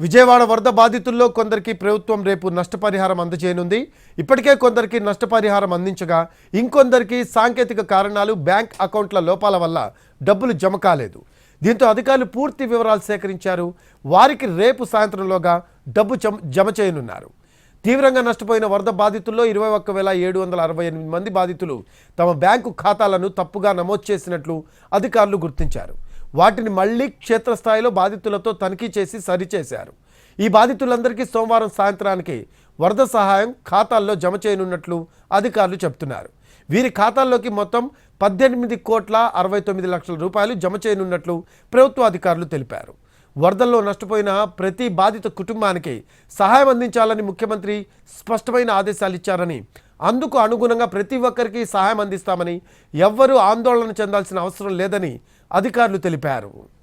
విజయవాడ వరద బాధితుల్లో కొందరికి ప్రభుత్వం రేపు నష్టపరిహారం అందజేయనుంది. ఇప్పటికే కొందరికి నష్టపరిహారం అందించగా ఇంకొందరికి సాంకేతిక కారణాలు బ్యాంక్ అకౌంట్ల లోపాల వల్ల డబ్బులు జమ కాలేదు. దీంతో అధికారులు పూర్తి వివరాలు సేకరించారు. వారికి రేపు సాయంత్రంలోగా డబ్బు జమ- జమ చేయనున్నారు. తీవ్రంగా నష్టపోయిన వరద బాధితుల్లో ఇరవై ఒక్క వేల ఏడు వందల అరవై ఎనిమిది మంది బాధితులు తమ బ్యాంకు ఖాతాలను తప్పుగా నమోదు చేసినట్లు అధికారులు గుర్తించారు. వాటిని మళ్ళీ క్షేత్రస్థాయిలో బాధితులతో తనిఖీ చేసి సరిచేశారు. ఈ బాధితులందరికీ సోమవారం సాయంత్రానికి వరద సహాయం ఖాతాల్లో జమ చేయనున్నట్లు అధికారులు చెబుతున్నారు. వీరి ఖాతాల్లోకి మొత్తం పద్దెనిమిది కోట్ల అరవై తొమ్మిది లక్షల రూపాయలు జమ చేయనున్నట్లు ప్రభుత్వ అధికారులు తెలిపారు. వరదల్లో నష్టపోయిన ప్రతి బాధిత కుటుంబానికి సహాయం అందించాలని ముఖ్యమంత్రి స్పష్టమైన ఆదేశాలు ఇచ్చారని అందుకు అనుగుణంగా ప్రతి ఒక్కరికి సహాయం అందిస్తామని ఎవ్వరూ ఆందోళన చెందాల్సిన అవసరం లేదని అధికారులు తెలిపారు.